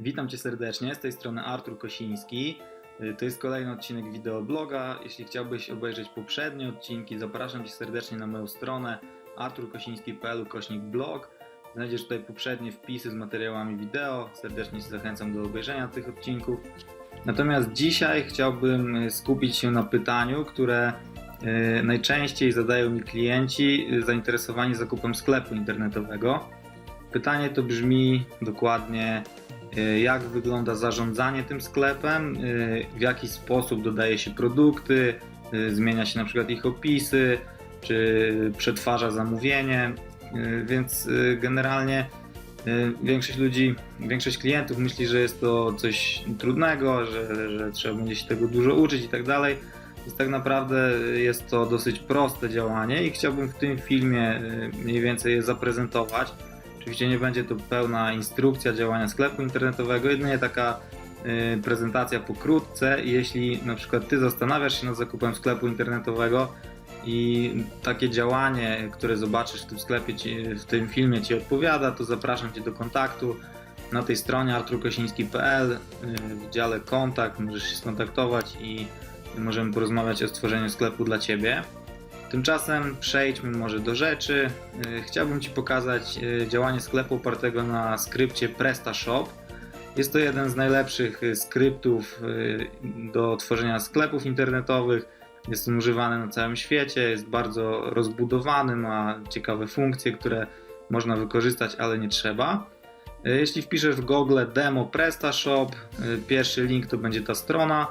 Witam Cię serdecznie, z tej strony Artur Kosiński. Y, To jest kolejny odcinek wideobloga. Jeśli chciałbyś obejrzeć poprzednie odcinki, zapraszam Cię serdecznie na moją stronę arturkosiński.pl kośnik blog. Znajdziesz tutaj poprzednie wpisy z materiałami wideo. Serdecznie Cię zachęcam do obejrzenia tych odcinków. Natomiast dzisiaj chciałbym y, skupić się na pytaniu, które y, najczęściej zadają mi klienci zainteresowani zakupem sklepu internetowego. Pytanie to brzmi dokładnie, jak wygląda zarządzanie tym sklepem, y, w jaki sposób dodaje się produkty, y, zmienia się na przykład ich opisy, czy przetwarza zamówienie, więc generalnie większość ludzi, większość klientów myśli, że jest to coś trudnego, że, że trzeba będzie się tego dużo uczyć i tak dalej. Więc tak naprawdę jest to dosyć proste działanie i chciałbym w tym filmie mniej więcej je zaprezentować. Oczywiście nie będzie to pełna instrukcja działania sklepu internetowego, jedynie taka y, prezentacja pokrótce. Jeśli na przykład Ty zastanawiasz się nad zakupem sklepu internetowego i takie działanie, które zobaczysz w tym sklepie, ci, w tym filmie Ci odpowiada, to zapraszam Cię do kontaktu na tej stronie arturkosiński.pl y, w dziale kontakt możesz się skontaktować i możemy porozmawiać o stworzeniu sklepu dla Ciebie. Tymczasem przejdźmy może do rzeczy. Yy, Chciałbym Ci pokazać yy, działanie sklepu opartego na skrypcie PrestaShop. Jest to jeden z najlepszych yy, skryptów do tworzenia sklepów internetowych. Jest on używany na całym świecie, jest bardzo rozbudowany, ma ciekawe funkcje, które można wykorzystać, ale nie trzeba. Jeśli wpiszesz w Google demo PrestaShop, pierwszy link to będzie ta strona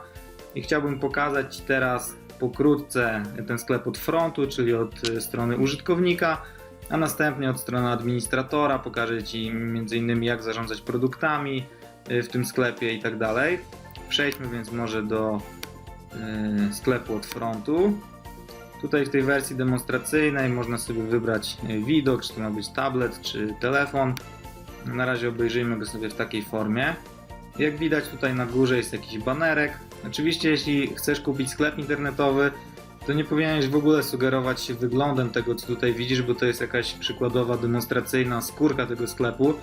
i chciałbym pokazać Ci teraz pokrótce ten sklep od frontu, czyli od y, strony użytkownika, a następnie od strony administratora. Pokażę Ci m.in. jak zarządzać produktami y, w tym sklepie i tak dalej. Przejdźmy więc może do y, sklepu od frontu. Tutaj w tej wersji demonstracyjnej można sobie wybrać widok, czy to ma być tablet, czy telefon. Na razie obejrzyjmy go sobie w takiej formie. Jak widać tutaj na górze jest jakiś banerek. Oczywiście jeśli chcesz kupić sklep internetowy, to nie powinieneś w ogóle sugerować się wyglądem tego, co tutaj widzisz, bo to jest jakaś przykładowa, demonstracyjna skórka tego sklepu.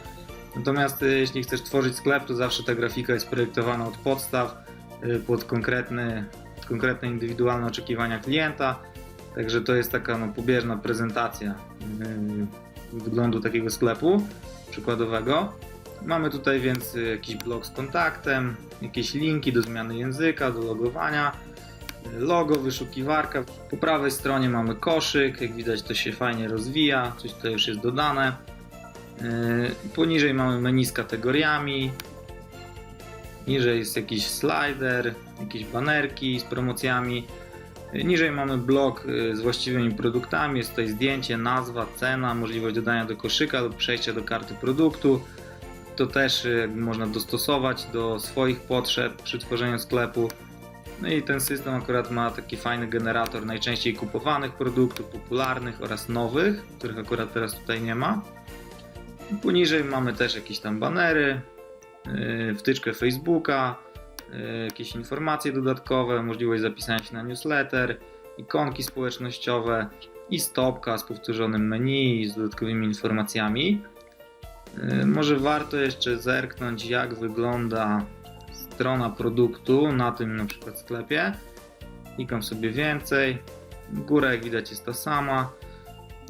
Natomiast y, jeśli chcesz tworzyć sklep, to zawsze ta grafika jest projektowana od podstaw, y, pod konkretny, konkretne indywidualne oczekiwania klienta. Także to jest taka no, pobieżna prezentacja y, wyglądu takiego sklepu przykładowego. Mamy tutaj więc y, jakiś blok z kontaktem, jakieś linki do zmiany języka, do logowania, y, logo, wyszukiwarka. Po prawej stronie mamy koszyk, jak widać to się fajnie rozwija, coś tutaj już jest dodane. Y, Poniżej mamy menu z kategoriami, niżej jest jakiś slider, jakieś banerki z promocjami. Niżej mamy blok z właściwymi produktami, jest tutaj zdjęcie, nazwa, cena, możliwość dodania do koszyka lub przejścia do karty produktu to też y, można dostosować do swoich potrzeb przy tworzeniu sklepu. No i ten system akurat ma taki fajny generator najczęściej kupowanych produktów, popularnych oraz nowych, których akurat teraz tutaj nie ma. Poniżej mamy też jakieś tam banery, yy, wtyczkę Facebooka, yy, jakieś informacje dodatkowe, możliwość zapisania się na newsletter, ikonki społecznościowe i stopka z powtórzonym menu i z dodatkowymi informacjami. Y, Może warto jeszcze zerknąć, jak wygląda strona produktu na tym na przykład sklepie. Klikam sobie więcej. Góra, jak widać, jest ta sama.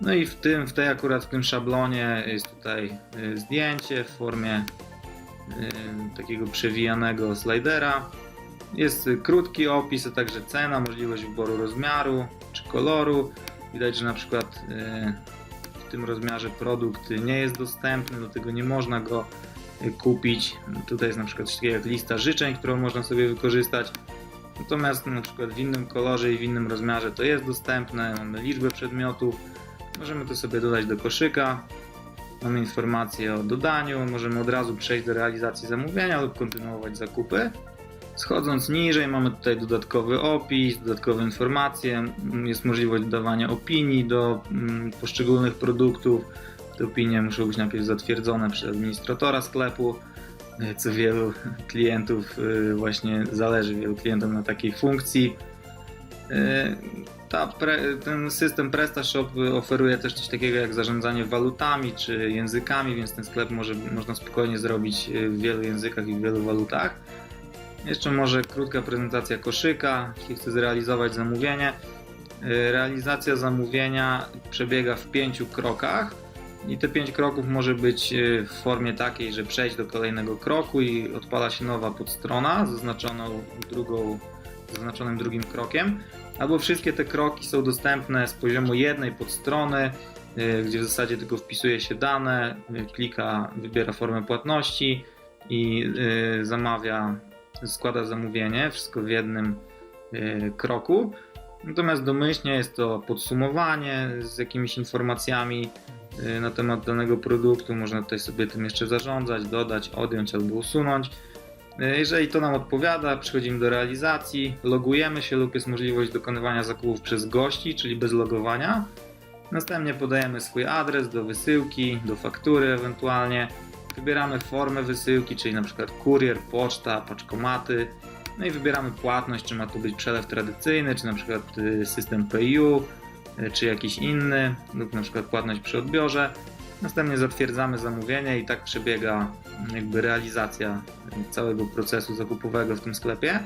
No i w tym, w tej akurat w tym szablonie jest tutaj y, zdjęcie w formie y, takiego przewijanego slidera. Jest krótki opis, a także cena, możliwość wyboru rozmiaru czy koloru. Widać, że na przykład w tym rozmiarze produkt nie jest dostępny, do tego nie można go y, kupić. Tutaj jest na przykład coś jak lista życzeń, którą można sobie wykorzystać. Natomiast na przykład w innym kolorze i w innym rozmiarze to jest dostępne. Mamy liczbę przedmiotów. Możemy to sobie dodać do koszyka. Mamy informacje o dodaniu. Możemy od razu przejść do realizacji zamówienia lub kontynuować zakupy. Schodząc niżej mamy tutaj dodatkowy opis, dodatkowe informacje, jest możliwość dodawania opinii do mm, poszczególnych produktów. Te opinie muszą być najpierw zatwierdzone przez administratora sklepu, y, co wielu klientów y, właśnie zależy wielu klientom na takiej funkcji. Y, Ta ten system PrestaShop oferuje też coś takiego jak zarządzanie walutami czy językami, więc ten sklep może, można spokojnie zrobić w wielu językach i w wielu walutach. Jeszcze może krótka prezentacja koszyka, jeśli chcę zrealizować zamówienie. Y, Realizacja zamówienia przebiega w pięciu krokach i te pięć kroków może być y, w formie takiej, że przejść do kolejnego kroku i odpala się nowa podstrona zaznaczoną drugą, zaznaczonym drugim krokiem, albo wszystkie te kroki są dostępne z poziomu jednej podstrony, y, gdzie w zasadzie tylko wpisuje się dane, klika, wybiera formę płatności i zamawia, składa zamówienie, wszystko w jednym y, kroku. Natomiast domyślnie jest to podsumowanie z jakimiś informacjami y, na temat danego produktu. Można tutaj sobie tym jeszcze zarządzać, dodać, odjąć albo usunąć. Y, Jeżeli to nam odpowiada, przechodzimy do realizacji, logujemy się lub jest możliwość dokonywania zakupów przez gości, czyli bez logowania. Następnie podajemy swój adres do wysyłki, do faktury ewentualnie. Wybieramy formę wysyłki, czyli na przykład kurier, poczta, paczkomaty. No i wybieramy płatność, czy ma to być przelew tradycyjny, czy na przykład y, system PayU, y, czy jakiś inny, lub na przykład płatność przy odbiorze. Następnie zatwierdzamy zamówienie i tak przebiega mm, jakby realizacja całego procesu zakupowego w tym sklepie.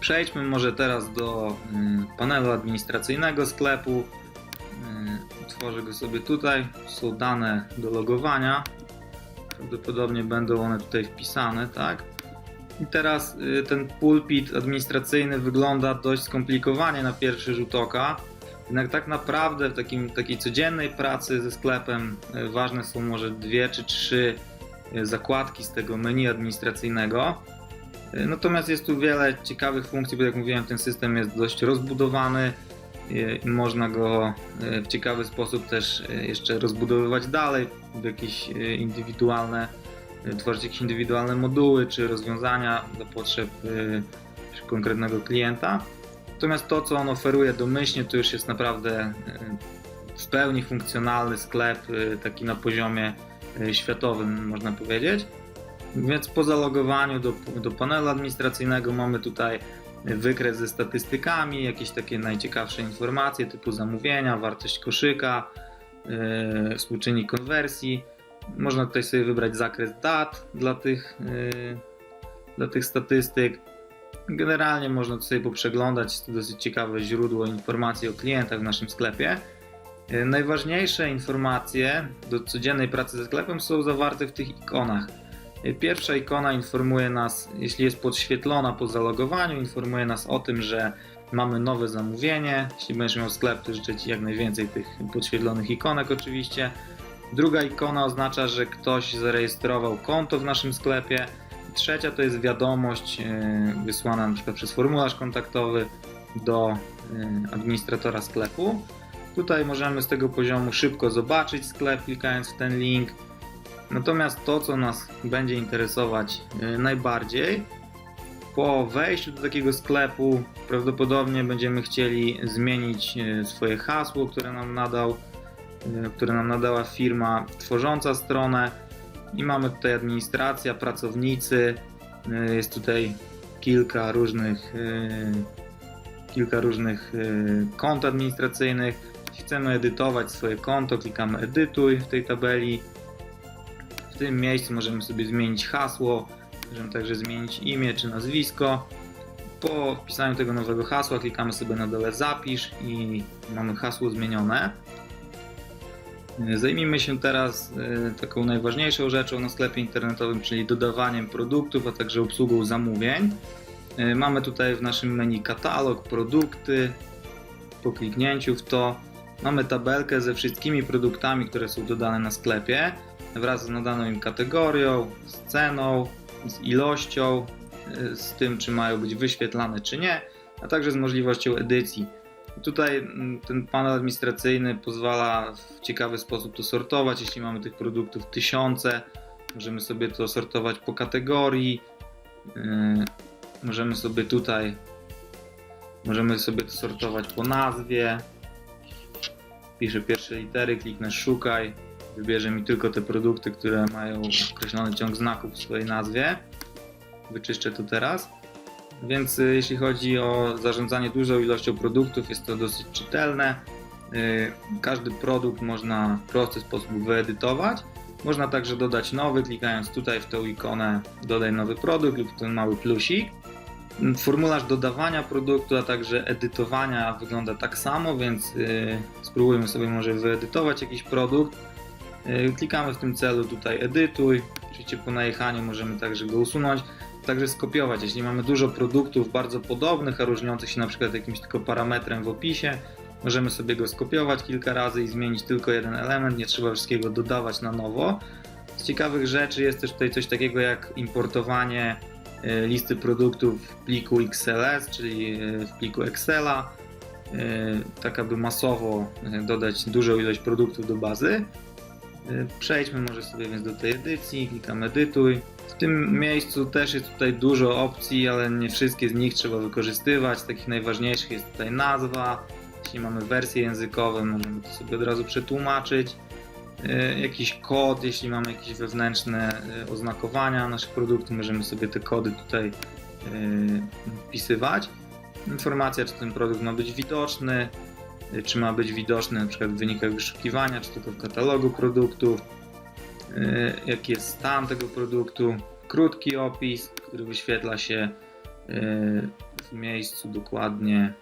Przejdźmy może teraz do y, panelu administracyjnego sklepu. Y, Otworzę go sobie tutaj. Są dane do logowania. Prawdopodobnie będą one tutaj wpisane, tak? I teraz y, ten pulpit administracyjny wygląda dość skomplikowanie na pierwszy rzut oka. Jednak tak naprawdę w takim, takiej codziennej pracy ze sklepem y, ważne są może dwie czy trzy y, zakładki z tego menu administracyjnego. Natomiast jest tu wiele ciekawych funkcji, bo jak mówiłem, ten system jest dość rozbudowany można go y, w ciekawy sposób też y, jeszcze rozbudowywać dalej w jakieś y, indywidualne tworzyć jakieś indywidualne moduły czy rozwiązania do potrzeb konkretnego klienta. Natomiast to, co on oferuje domyślnie, to już jest naprawdę w pełni funkcjonalny sklep, taki na poziomie światowym, można powiedzieć. Więc po zalogowaniu do, do panelu administracyjnego mamy tutaj wykres ze statystykami, jakieś takie najciekawsze informacje typu zamówienia, wartość koszyka, yy, współczynnik konwersji. Można tutaj sobie wybrać zakres dat dla tych, yy, dla tych statystyk. Generalnie można sobie poprzeglądać, to dosyć ciekawe źródło informacji o klientach w naszym sklepie. Yy, Najważniejsze informacje do codziennej pracy ze sklepem są zawarte w tych ikonach. Yy, Pierwsza ikona informuje nas, jeśli jest podświetlona po zalogowaniu, informuje nas o tym, że mamy nowe zamówienie. Jeśli będziesz miał sklep, to życzę Ci jak najwięcej tych podświetlonych ikonek oczywiście. Druga ikona oznacza, że ktoś zarejestrował konto w naszym sklepie. Trzecia to jest wiadomość yy, wysłana na przykład przez formularz kontaktowy do yy, administratora sklepu. Tutaj możemy z tego poziomu szybko zobaczyć sklep, klikając w ten link. Natomiast to, co nas będzie interesować yy, najbardziej, po wejściu do takiego sklepu prawdopodobnie będziemy chcieli zmienić yy, swoje hasło, które nam nadał, yy, które nam nadała firma tworząca stronę. I mamy tutaj administracja, pracownicy. Jest tutaj kilka różnych kilka różnych kont administracyjnych. Jeśli chcemy edytować swoje konto, klikamy edytuj w tej tabeli. W tym miejscu możemy sobie zmienić hasło, możemy także zmienić imię czy nazwisko. Po wpisaniu tego nowego hasła klikamy sobie na dole zapisz i mamy hasło zmienione. Zajmijmy się teraz e, taką najważniejszą rzeczą na sklepie internetowym, czyli dodawaniem produktów, a także obsługą zamówień. E, Mamy tutaj w naszym menu katalog, produkty. Po kliknięciu w to mamy tabelkę ze wszystkimi produktami, które są dodane na sklepie, wraz z nadaną im kategorią, z ceną, z ilością, e, z tym, czy mają być wyświetlane, czy nie, a także z możliwością edycji. Tutaj mm, ten panel administracyjny pozwala w ciekawy sposób to sortować. Jeśli mamy tych produktów tysiące, możemy sobie to sortować po kategorii. Yy, Możemy sobie tutaj możemy sobie to sortować po nazwie. Piszę pierwsze litery, kliknę szukaj. Wybierze mi tylko te produkty, które mają określony ciąg znaków w swojej nazwie. Wyczyszczę to teraz. Więc y, jeśli chodzi o zarządzanie dużą ilością produktów, jest to dosyć czytelne. Y, Każdy produkt można w prosty sposób wyedytować. Można także dodać nowy, klikając tutaj w tą ikonę dodaj nowy produkt lub ten mały plusik. Formularz dodawania produktu, a także edytowania wygląda tak samo, więc y, spróbujmy sobie może wyedytować jakiś produkt. Y, Klikamy w tym celu tutaj edytuj. Oczywiście po najechaniu możemy także go usunąć, także skopiować. Jeśli mamy dużo produktów bardzo podobnych, a różniących się na przykład jakimś tylko parametrem w opisie, możemy sobie go skopiować kilka razy i zmienić tylko jeden element, nie trzeba wszystkiego dodawać na nowo. Z ciekawych rzeczy jest też tutaj coś takiego jak importowanie e, listy produktów w pliku XLS, czyli e, w pliku Excela, tak aby masowo dodać dużą ilość produktów do bazy. E, Przejdźmy może sobie więc do tej edycji, klikam edytuj. W tym miejscu też jest tutaj dużo opcji, ale nie wszystkie z nich trzeba wykorzystywać. Takich najważniejszych jest tutaj nazwa. Jeśli mamy wersje językowe, możemy to sobie od razu przetłumaczyć. E, Jakiś kod, jeśli mamy jakieś wewnętrzne e, oznakowania naszych produktów, możemy sobie te kody tutaj wpisywać. Informacja, czy ten produkt ma być widoczny, czy ma być widoczny na przykład w wynikach wyszukiwania, czy tylko w katalogu produktów, e, jaki jest stan tego produktu, krótki opis, który wyświetla się e, w miejscu dokładnie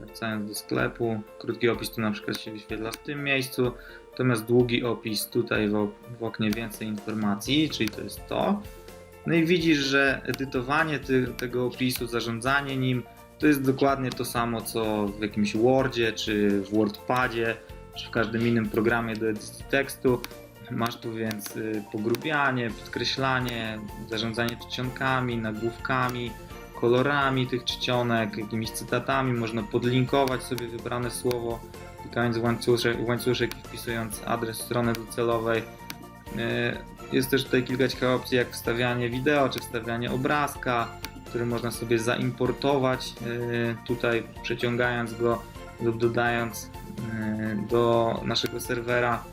wracając do sklepu. Krótki opis tu na przykład się wyświetla w tym miejscu, natomiast długi opis tutaj w oknie więcej informacji, czyli to jest to. No i widzisz, że edytowanie ty, tego opisu, zarządzanie nim to jest dokładnie to samo co w jakimś Wordzie, czy w WordPadzie, czy w każdym innym programie do edycji tekstu. Masz tu więc y, pogrubianie, podkreślanie, zarządzanie czcionkami, nagłówkami, kolorami tych czcionek, jakimiś cytatami. Można podlinkować sobie wybrane słowo, klikając w łańcuszek, w łańcuszek i wpisując adres strony docelowej. Y, Jest też tutaj kilka ciekawych opcji, jak wstawianie wideo, czy wstawianie obrazka, który można sobie zaimportować y, tutaj, przeciągając go lub dodając y, do naszego serwera.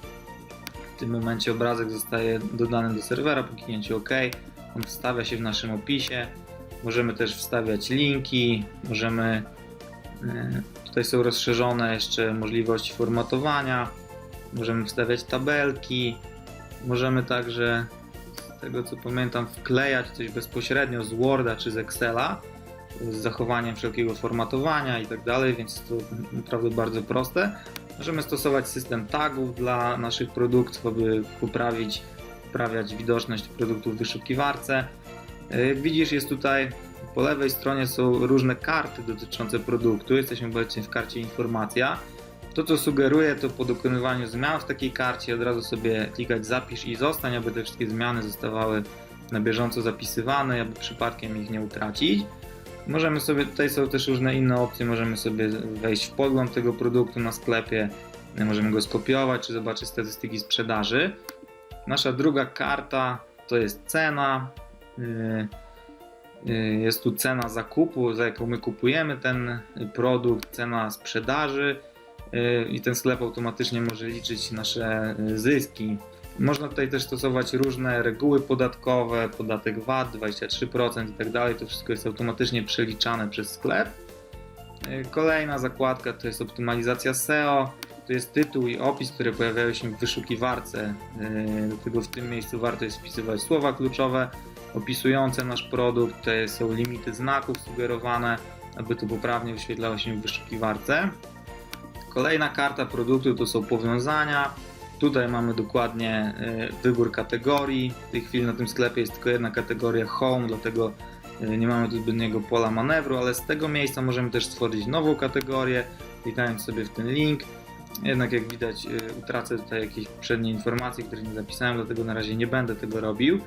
W tym momencie obrazek zostaje dodany do serwera po kliknięciu OK. On wstawia się w naszym opisie. Możemy też wstawiać linki, możemy. y, Tutaj są rozszerzone jeszcze możliwości formatowania. Możemy wstawiać tabelki. Możemy także, tego co pamiętam, wklejać coś bezpośrednio z Worda czy z Excela z zachowaniem wszelkiego formatowania i tak dalej, więc to naprawdę bardzo proste. Możemy stosować system tagów dla naszych produktów, aby poprawić, poprawiać widoczność produktów w wyszukiwarce. Widzisz, jest tutaj po lewej stronie są różne karty dotyczące produktu. Jesteśmy obecnie w karcie informacja. To, co sugeruję, to po dokonywaniu zmian w takiej karcie od razu sobie klikać zapisz i zostań, aby te wszystkie zmiany zostawały na bieżąco zapisywane, aby przypadkiem ich nie utracić. Możemy sobie, tutaj są też różne inne opcje, możemy sobie wejść w podgląd tego produktu na sklepie, możemy go skopiować, czy zobaczyć statystyki sprzedaży. Nasza druga karta to jest cena. Yy, yy, Jest tu cena zakupu, za jaką my kupujemy ten produkt, cena sprzedaży i ten sklep automatycznie może liczyć nasze yy, zyski. Można tutaj też stosować różne reguły podatkowe, podatek VAT 23% i tak dalej. To wszystko jest automatycznie przeliczane przez sklep. Yy, Kolejna zakładka to jest optymalizacja SEO. To jest tytuł i opis, które pojawiają się w wyszukiwarce. Dlatego w tym miejscu warto jest wpisywać słowa kluczowe opisujące nasz produkt. Tutaj są limity znaków sugerowane, aby to poprawnie wyświetlało się w wyszukiwarce. Kolejna karta produktu to są powiązania. Tutaj mamy dokładnie y, wybór kategorii. W tej chwili na tym sklepie jest tylko jedna kategoria Home, dlatego y, nie mamy tu zbytniego pola manewru, ale z tego miejsca możemy też stworzyć nową kategorię, klikając sobie w ten link. Jednak jak widać y, utracę tutaj jakieś poprzednie informacje, które nie zapisałem, dlatego na razie nie będę tego robił.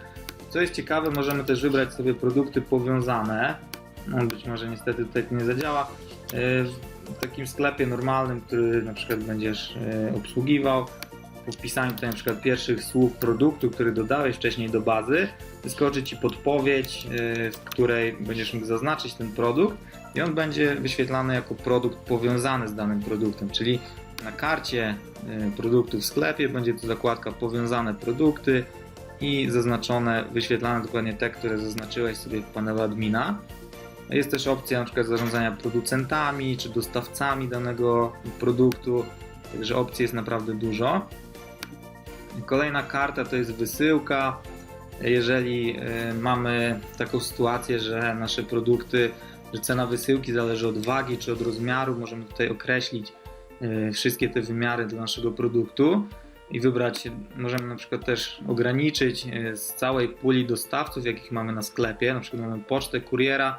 Co jest ciekawe, możemy też wybrać sobie produkty powiązane. No, być może niestety tutaj to nie zadziała. W takim sklepie normalnym, który na przykład będziesz y, obsługiwał, po wpisaniu tutaj na przykład pierwszych słów produktu, który dodałeś wcześniej do bazy, wyskoczy Ci podpowiedź, y, w której będziesz mógł zaznaczyć ten produkt i on będzie wyświetlany jako produkt powiązany z danym produktem, czyli na karcie y, produktu w sklepie będzie to zakładka powiązane produkty i zaznaczone, wyświetlane dokładnie te, które zaznaczyłeś sobie w panelu admina. Jest też opcja na przykład zarządzania producentami czy dostawcami danego produktu, także opcji jest naprawdę dużo. Kolejna karta to jest wysyłka. Jeżeli y, mamy taką sytuację, że nasze produkty, że cena wysyłki zależy od wagi czy od rozmiaru, możemy tutaj określić y, wszystkie te wymiary do naszego produktu i wybrać, możemy na przykład też ograniczyć y, z całej puli dostawców, jakich mamy na sklepie, na przykład mamy pocztę, kuriera,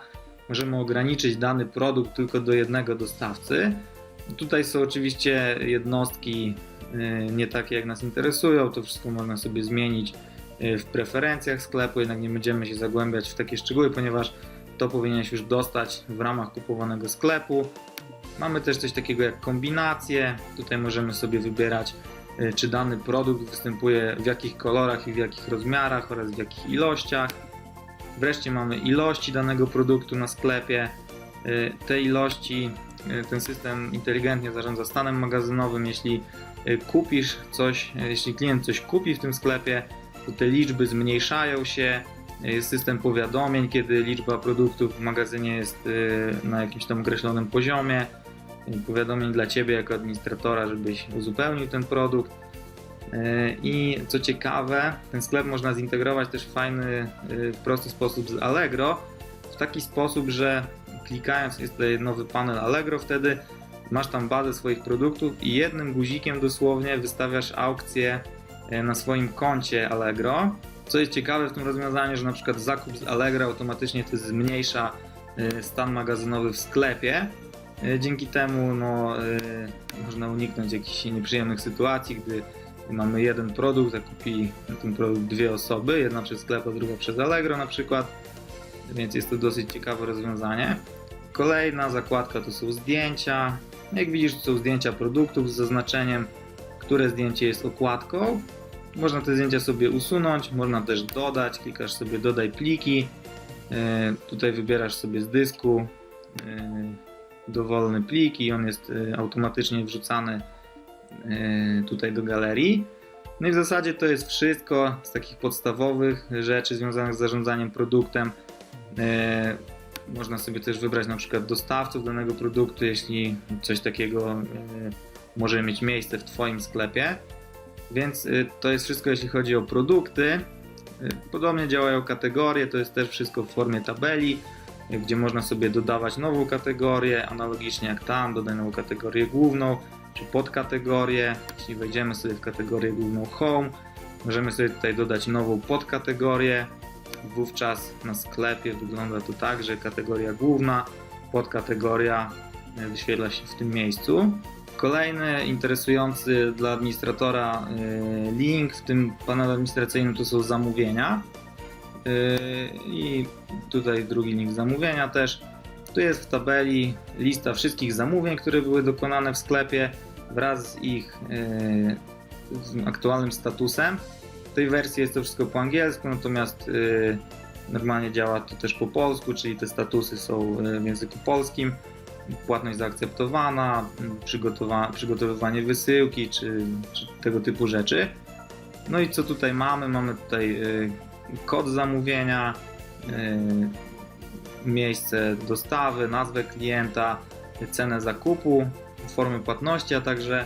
możemy ograniczyć dany produkt tylko do jednego dostawcy. Tutaj są oczywiście jednostki y, nie takie jak nas interesują, to wszystko można sobie zmienić y, w preferencjach sklepu, jednak nie będziemy się zagłębiać w takie szczegóły, ponieważ to powinieneś już dostać w ramach kupowanego sklepu. Mamy też coś takiego jak kombinacje. Tutaj możemy sobie wybierać, y, czy dany produkt występuje w jakich kolorach i w jakich rozmiarach oraz w jakich ilościach. Wreszcie mamy ilości danego produktu na sklepie. Y, Te ilości, y, ten system inteligentnie zarządza stanem magazynowym. Jeśli y, kupisz coś, jeśli klient coś kupi w tym sklepie, to te liczby zmniejszają się. Jest system powiadomień, kiedy liczba produktów w magazynie jest na jakimś tam określonym poziomie. Powiadomień dla Ciebie jako administratora, żebyś uzupełnił ten produkt. I co ciekawe, ten sklep można zintegrować też w fajny, y, prosty sposób z Allegro, w taki sposób, że klikając jest tutaj nowy panel Allegro, wtedy masz tam bazę swoich produktów i jednym guzikiem dosłownie wystawiasz aukcję y, na swoim koncie Allegro. Co jest ciekawe w tym rozwiązaniu, że na przykład zakup z Allegro automatycznie to zmniejsza y, stan magazynowy w sklepie. Dzięki temu no, można uniknąć jakichś nieprzyjemnych sytuacji, gdy mamy jeden produkt, a kupi ten produkt dwie osoby, jedna przez sklep, a druga przez Allegro na przykład, więc jest to dosyć ciekawe rozwiązanie. Kolejna zakładka to są zdjęcia. Jak widzisz, to są zdjęcia produktów z zaznaczeniem, które zdjęcie jest okładką. Można te zdjęcia sobie usunąć, można też dodać, klikasz sobie dodaj pliki. E, Tutaj wybierasz sobie z dysku e, dowolny plik i on jest e, automatycznie wrzucany tutaj do galerii. No i w zasadzie to jest wszystko z takich podstawowych rzeczy związanych z zarządzaniem produktem. E, Można sobie też wybrać na przykład dostawców danego produktu, jeśli coś takiego e, może mieć miejsce w Twoim sklepie. Więc to jest wszystko, jeśli chodzi o produkty. Podobnie działają kategorie, to jest też wszystko w formie tabeli, gdzie można sobie dodawać nową kategorię, analogicznie jak tam, dodaj nową kategorię główną, czy podkategorię. Jeśli wejdziemy sobie w kategorię główną Home, możemy sobie tutaj dodać nową podkategorię. Wówczas na sklepie wygląda to tak, że kategoria główna, podkategoria y, wyświetla się w tym miejscu. Kolejny interesujący dla administratora y, link w tym panelu administracyjnym to są zamówienia. Y, I tutaj drugi link zamówienia też. Tu jest w tabeli lista wszystkich zamówień, które były dokonane w sklepie wraz z ich y, z aktualnym statusem. W tej wersji jest to wszystko po angielsku, natomiast y, normalnie działa to też po polsku, czyli te statusy są y, w języku polskim płatność zaakceptowana, przygotowa- przygotowywanie wysyłki czy, czy tego typu rzeczy. No i co tutaj mamy? Mamy tutaj kod zamówienia, miejsce dostawy, nazwę klienta, cenę zakupu, formę płatności, a także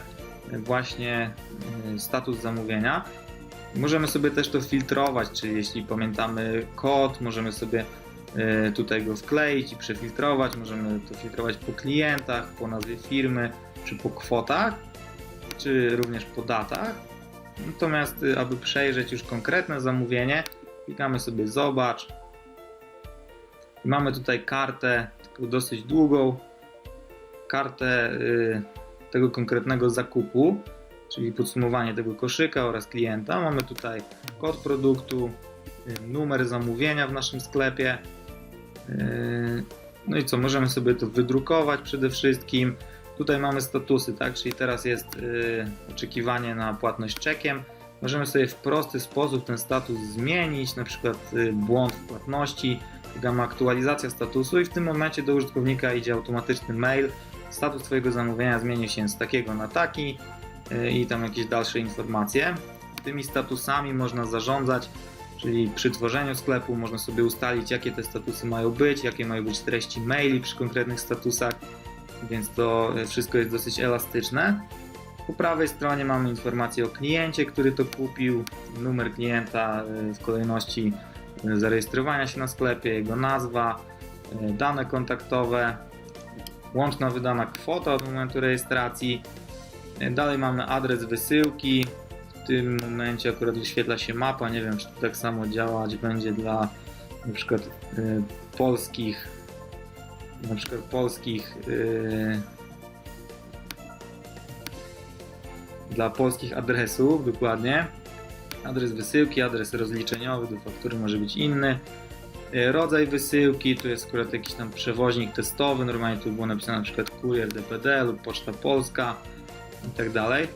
właśnie y, status zamówienia. Możemy sobie też to filtrować, czyli jeśli pamiętamy kod, możemy sobie y, tutaj go wkleić i przefiltrować. Możemy to filtrować po klientach, po nazwie firmy, czy po kwotach, czy również po datach. Natomiast, y, aby przejrzeć już konkretne zamówienie, klikamy sobie Zobacz. Mamy tutaj kartę, dosyć długą, kartę y, tego konkretnego zakupu, czyli podsumowanie tego koszyka oraz klienta. Mamy tutaj kod produktu, y, numer zamówienia w naszym sklepie. Y, No i co, możemy sobie to wydrukować przede wszystkim. Tutaj mamy statusy, tak? Czyli teraz jest oczekiwanie na płatność czekiem. Możemy sobie w prosty sposób ten status zmienić, na przykład błąd w płatności, klikamy aktualizacja statusu i w tym momencie do użytkownika idzie automatyczny mail. Status Twojego zamówienia zmieni się z takiego na taki y, i tam jakieś dalsze informacje. Tymi statusami można zarządzać czyli przy tworzeniu sklepu można sobie ustalić, jakie te statusy mają być, jakie mają być treści maili przy konkretnych statusach, więc to e, wszystko jest dosyć elastyczne. Po prawej stronie mamy informację o kliencie, który to kupił, numer klienta e, w kolejności zarejestrowania się na sklepie, jego nazwa, dane kontaktowe, łączna wydana kwota od momentu rejestracji. E, Dalej mamy adres wysyłki. W tym momencie akurat wyświetla się mapa. Nie wiem, czy to tak samo działać będzie dla na przykład e, polskich na przykład polskich e, dla polskich adresów dokładnie. Adres wysyłki, adres rozliczeniowy do faktury może być inny. E, Rodzaj wysyłki, tu jest akurat jakiś tam przewoźnik testowy, normalnie tu było napisane na przykład kurier DPD lub Poczta Polska i tak dalej.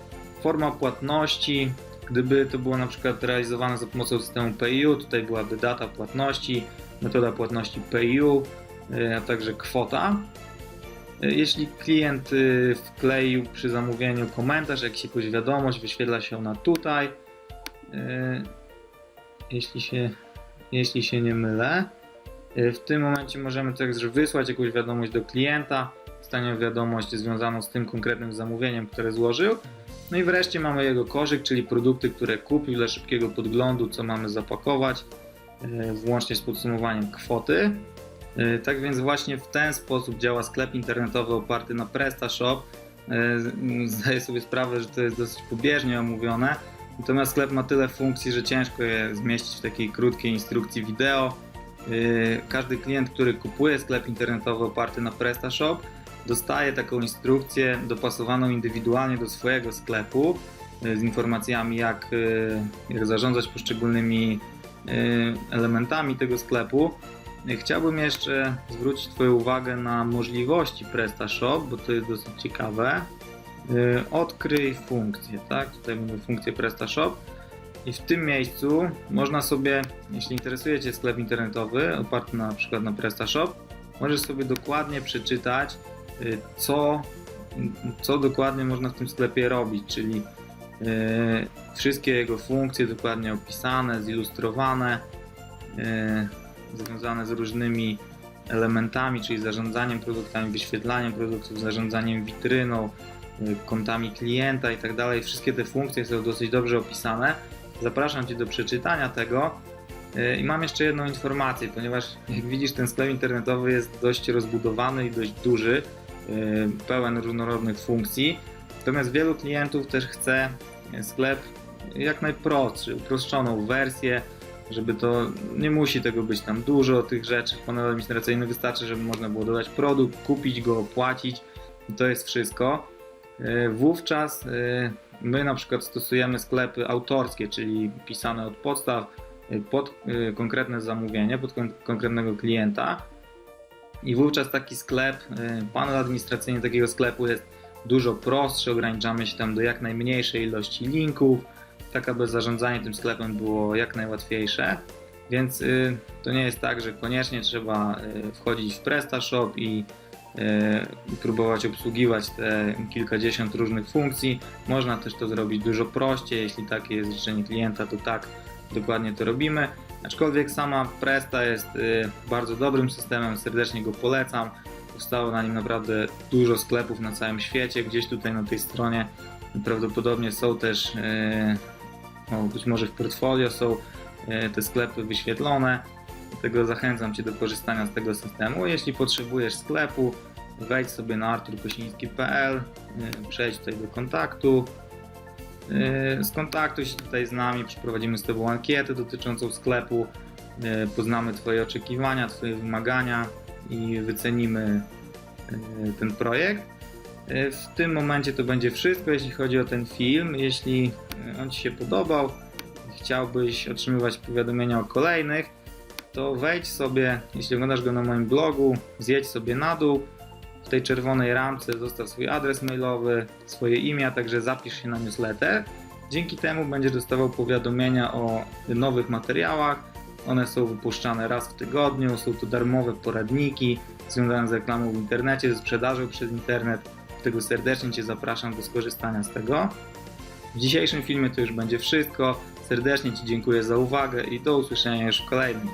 Forma płatności, gdyby to było na przykład realizowane za pomocą systemu PayU, tutaj byłaby data płatności, metoda płatności PayU, e, a także kwota. E, Jeśli klient y, wkleił przy zamówieniu komentarz, jakiś jakąś wiadomość, wyświetla się ona tutaj. Jeśli się, jeśli się nie mylę, e, w tym momencie możemy także wysłać jakąś wiadomość do klienta, dostanie wiadomość związaną z tym konkretnym zamówieniem, które złożył. No i wreszcie mamy jego koszyk, czyli produkty, które kupił dla szybkiego podglądu, co mamy zapakować, e, włącznie z podsumowaniem kwoty. E, Tak więc właśnie w ten sposób działa sklep internetowy oparty na PrestaShop. Zdaję sobie sprawę, że to jest dosyć pobieżnie omówione, natomiast sklep ma tyle funkcji, że ciężko je zmieścić w takiej krótkiej instrukcji wideo. E, Każdy klient, który kupuje sklep internetowy oparty na PrestaShop, dostaje taką instrukcję dopasowaną indywidualnie do swojego sklepu e, z informacjami, jak, e, jak zarządzać poszczególnymi elementami tego sklepu. Chciałbym jeszcze zwrócić Twoją uwagę na możliwości PrestaShop, bo to jest dosyć ciekawe. Yy, Odkryj funkcję, tak? Tutaj mamy funkcję PrestaShop. I w tym miejscu można sobie, jeśli interesuje Cię sklep internetowy oparty na, przykład na PrestaShop, możesz sobie dokładnie przeczytać, yy, co, co dokładnie można w tym sklepie robić, czyli yy, wszystkie jego funkcje dokładnie opisane, zilustrowane. Związane z różnymi elementami, czyli zarządzaniem produktami, wyświetlaniem produktów, zarządzaniem witryną, y, kontami klienta i tak dalej. Wszystkie te funkcje są dosyć dobrze opisane. Zapraszam Cię do przeczytania tego. Y, I mam jeszcze jedną informację, ponieważ jak widzisz, ten sklep internetowy jest dość rozbudowany i dość duży, y, pełen różnorodnych funkcji. Natomiast wielu klientów też chce sklep jak najprostszy, uproszczoną wersję, żeby to nie musi tego być tam dużo tych rzeczy. Panel administracyjny wystarczy, żeby można było dodać produkt, kupić go, opłacić i to jest wszystko. E, Wówczas e, my na przykład stosujemy sklepy autorskie, czyli pisane od podstaw e, pod konkretne zamówienie, pod kon- konkretnego klienta. I wówczas taki sklep, panel administracyjny takiego sklepu jest dużo prostszy, ograniczamy się tam do jak najmniejszej ilości linków, tak aby zarządzanie tym sklepem było jak najłatwiejsze. Więc to nie jest tak, że koniecznie trzeba wchodzić w PrestaShop i próbować obsługiwać te kilkadziesiąt różnych funkcji. Można też to zrobić dużo prościej, jeśli takie jest życzenie klienta, to tak dokładnie to robimy. Aczkolwiek sama Presta jest y, bardzo dobrym systemem, serdecznie go polecam. Powstało na nim naprawdę dużo sklepów na całym świecie. Gdzieś tutaj na tej stronie prawdopodobnie są też, e, no, być może w portfolio są e, te sklepy wyświetlone. Dlatego zachęcam Cię do korzystania z tego systemu. Jeśli potrzebujesz sklepu, wejdź sobie na arturkosiński.pl, e, przejdź tutaj do kontaktu. E, Skontaktuj się tutaj z nami, przeprowadzimy z Tobą ankietę dotyczącą sklepu, e, poznamy Twoje oczekiwania, Twoje wymagania i wycenimy ten projekt. W tym momencie to będzie wszystko, jeśli chodzi o ten film. Jeśli on Ci się podobał, chciałbyś otrzymywać powiadomienia o kolejnych, to wejdź sobie, jeśli oglądasz go na moim blogu, zjedź sobie na dół. W tej czerwonej ramce zostaw swój adres mailowy, swoje imię, a także zapisz się na newsletter. Dzięki temu będziesz dostawał powiadomienia o nowych materiałach. One są wypuszczane raz w tygodniu, są to darmowe poradniki związane z reklamą w internecie, ze sprzedażą przez internet. Dlatego serdecznie Cię zapraszam do skorzystania z tego. W dzisiejszym filmie to już będzie wszystko. Serdecznie Ci dziękuję za uwagę i do usłyszenia już w kolejnym.